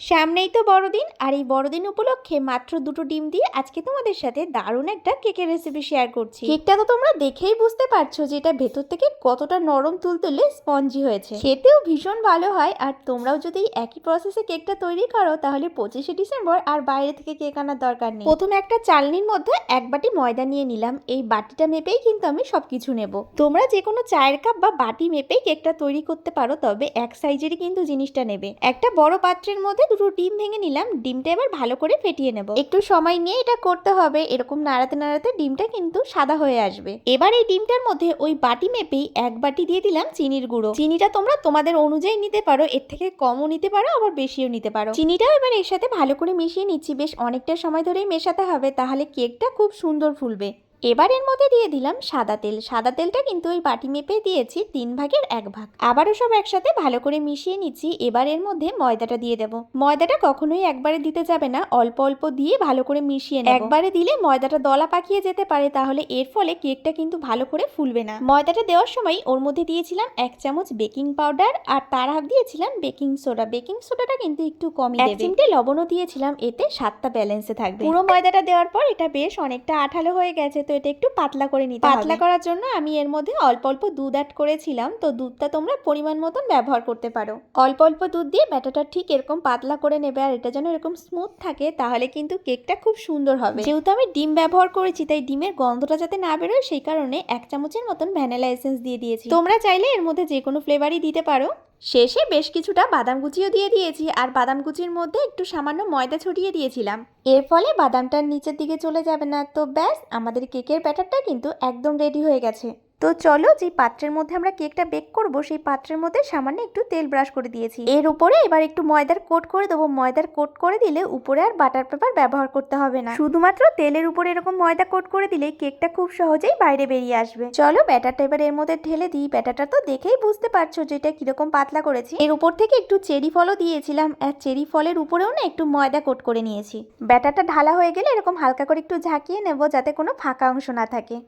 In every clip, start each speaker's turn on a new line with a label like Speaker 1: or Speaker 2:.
Speaker 1: সামনেই তো বড়দিন আর এই বড়দিন উপলক্ষে মাত্র দুটো ডিম দিয়ে আজকে তোমাদের সাথে দারুণ একটা কেকের রেসিপি শেয়ার করছি। কেকটা তো তোমরা দেখেই বুঝতে পারছ যে এটা ভেতর থেকে কতটা নরম তুলতুলে স্পঞ্জি হয়েছে। খেতেও ভীষণ ভালো হয় আর তোমরাও যদি একই প্রসেসে কেকটা তৈরি করো তাহলে পঁচিশে ডিসেম্বর আর বাইরে থেকে কেক আনার দরকার নেই। প্রথমে একটা চালনির মধ্যে এক বাটি ময়দা নিয়ে নিলাম এই বাটিটা মেপেই কিন্তু আমি সবকিছু নেব। তোমরা যে কোনো চায়ের কাপ বা বাটি মেপেই কেকটা তৈরি করতে পারো তবে এক সাইজেরই কিন্তু জিনিসটা নেবে। একটা বড় পাত্রের মধ্যে দুটো ডিম ভেঙে নিলাম, ডিমটা এবার ভালো করে ফেটিয়ে নেব। একটু সময় নিয়ে এটা করতে হবে, এরকম নাড়াতে নাড়াতে ডিমটা কিন্তু সাদা হয়ে আসবে। এবার এই ডিমটার মধ্যে ওই বাটি মেপেই এক বাটি দিয়ে দিলাম চিনির গুঁড়ো। চিনিটা তোমরা তোমাদের অনুযায়ী নিতে পারো, এর থেকে কমও নিতে পারো, আবার বেশিও নিতে পারো। চিনিটাও এবার এর সাথে ভালো করে মিশিয়ে নিচ্ছি, বেশ অনেকটা সময় ধরেই মেশাতে হবে, তাহলে কেকটা খুব সুন্দর ফুলবে। এবার এর মধ্যে দিয়ে দিলাম সাদা তেল। সাদা তেলটা কিন্তু ওই বাটি মেপে দিয়েছি তিন ভাগের এক ভাগ। আবারও সব একসাথে ভালো করে মিশিয়ে নিচ্ছি। এবার এর মধ্যে ময়দাটা দিয়ে দেবো। ময়দাটা কখনোই একবারে দিতে যাবে না। অল্প অল্প দিয়ে ভালো করে মিশিয়ে নেব। একবারে দিলে ময়দাটা দলা পাকিয়ে যেতে পারে তাহলে এর ফলে কেকটা কিন্তু ভালো করে ফুলবে না। ময়দাটা দেওয়ার সময় ওর মধ্যে দিয়েছিলাম এক চামচ বেকিং পাউডার আর তার হাফ দিয়েছিলাম বেকিং সোডা। বেকিং সোডাটা কিন্তু একটু কমই দেবে। চিমটে লবণও দিয়েছিলাম এতে সাতটা ব্যালেন্সে থাকবে। পুরো ময়দাটা দেওয়ার পর এটা বেশ অনেকটা আঠালো হয়ে গেছে তো এটা একটু পাতলা করে নিতে পাতলা করার জন্য আমি এর মধ্যে অল্প অল্প দুধ অ্যাড করেছিলাম, তো দুধটা তোমরা পরিমাণ মতন ব্যবহার করতে পারো। অল্প অল্প দুধ দিয়ে ব্যাটাটা ঠিক এরকম পাতলা করে নেবে আর এটা যেন এরকম স্মুথ থাকে, তাহলে কিন্তু কেকটা খুব সুন্দর হবে। যেহেতু আমি ডিম ব্যবহার করেছি, তাই ডিমের গন্ধটা যাতে না বেরোয়, সেই কারণে এক চামচের মতন ভ্যানিলা এসেন্স দিয়ে দিয়েছি। তোমরা চাইলে এর মধ্যে যে কোনো ফ্লেভারই দিতে পারো। শেষে বেশ কিছুটা বাদাম কুচিও দিয়ে দিয়েছি আর বাদাম কুচির মধ্যে একটু সামান্য ময়দা ছড়িয়ে দিয়েছিলাম। এর ফলে বাদামটার নিচের দিকে চলে যাবে না, তো ব্যাস আমাদের কেকের ব্যাটারটা কিন্তু একদম রেডি হয়ে গেছে। তো চলো যে পাত্রের মধ্যে আমরা কেকটা বেক করব, সেই পাত্রের মধ্যে সামান্য একটু তেল ব্রাশ করে দিয়েছি। এর উপরে এবার একটু ময়দার কোট করে দেবো। ময়দার কোট করে দিলে উপরে আর বাটার পেপার ব্যবহার করতে হবে না। শুধুমাত্র তেলের উপরে এরকম ময়দা কোট করে দিলে কেকটা খুব সহজেই বাইরে বেরিয়ে আসবে। চলো ব্যাটারটা এবার এর মধ্যে ঢেলে দিই। ব্যাটারটা তো দেখেই বুঝতে পারছ যে এটা কীরকম পাতলা করেছি। এর উপর থেকে একটু চেরি ফলও দিয়েছিলাম। আর চেরি ফলের উপরেও না একটু ময়দা কোট করে নিয়েছি। ব্যাটারটা ঢালা হয়ে গেলে এরকম হালকা করে একটু ঝাঁকিয়ে নেব যাতে কোনো ফাঁকা অংশ না থাকে।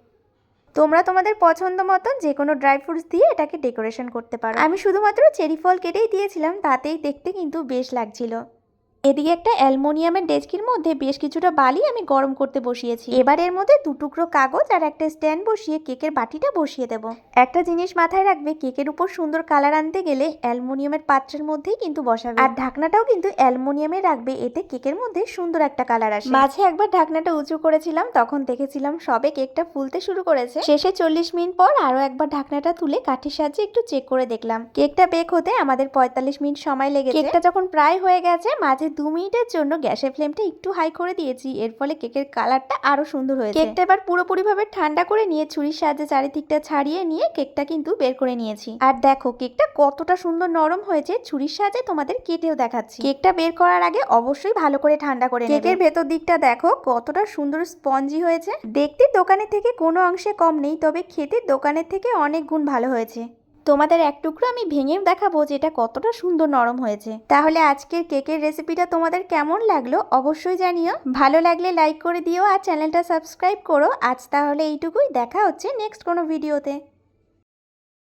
Speaker 1: তোমরা তোমাদের পছন্দ মতন যে কোনো ড্রাই ফ্রুটস দিয়ে এটাকে ডেকোরেশন করতে পারো। আমি শুধুমাত্র চেরি ফল কেটেই দিয়েছিলাম, তাতেই দেখতে কিন্তু বেশ লাগছিল। এদিকে একটা অ্যালমোনিয়ামের ডেস্কির মধ্যে বেশ কিছুটা বালি আমি গরম করতে বসিয়েছি। এবার এর মধ্যে দু টুকরো কাগজ আর একটা স্ট্যান্ড বসিয়ে কেকের বাটিটা বসিয়ে দেব। একটা জিনিস মাথায় রাখবে কেকের উপর সুন্দর কালার আনতে গেলে অ্যালমোনিয়ামের পাত্রের মধ্যেই কিন্তু বসাবে। আর ঢাকনাটাও কিন্তু অ্যালমোনিয়ামের রাখবে এতে কেকের মধ্যে সুন্দর একটা কালার আসে। মাঝে একবার ঢাকনাটা উঁচু করেছিলাম তখন দেখেছিলাম সবে কেকটা ফুলতে শুরু করেছে। শেষে চল্লিশ মিনিট পর আরও একবার ঢাকনাটা তুলে কাঠের সাহায্যে একটু চেক করে দেখলাম। কেকটা বেক হতে আমাদের পঁয়তাল্লিশ মিনিট সময় লেগেছে। কেকটা যখন প্রায় হয়ে গেছে মাঝে দু মিনিটের জন্য গ্যাসের ফ্লেমটা একটু হাই করে দিয়েছি। এর ফলে কেকের কালারটা আরও সুন্দর হয়েছে। কেকটা এবার পুরোপুরিভাবে ঠান্ডা করে নিয়ে ছুরির সাহায্যে চারিদিকটা ছাড়িয়ে নিয়ে কেকটা কিন্তু বের করে নিয়েছি। আর দেখো কেকটা কতটা সুন্দর নরম হয়েছে ছুরির সাহায্যে তোমাদের কেটেও দেখাচ্ছি। কেকটা বের করার আগে অবশ্যই ভালো করে ঠান্ডা করে কেকের ভেতর দিকটা দেখো কতটা সুন্দর স্পঞ্জি হয়েছে। দেখতে দোকানের থেকে কোনো অংশে কম নেই তবে খেতে দোকানের থেকে অনেক গুণ ভালো হয়েছে। তোমাদের এক টুকরো আমি ভেঙে দেখাবো যে এটা কতটা সুন্দর নরম হয়েছে। তাহলে আজকের কেকের রেসিপিটা তোমাদের কেমন লাগল অবশ্যই জানিও। ভালো লাগলে লাইক করে দিও আর চ্যানেলটা সাবস্ক্রাইব করো। আজ তাহলে এইটুকুই। দেখা হচ্ছে নেক্সট কোনো ভিডিওতে।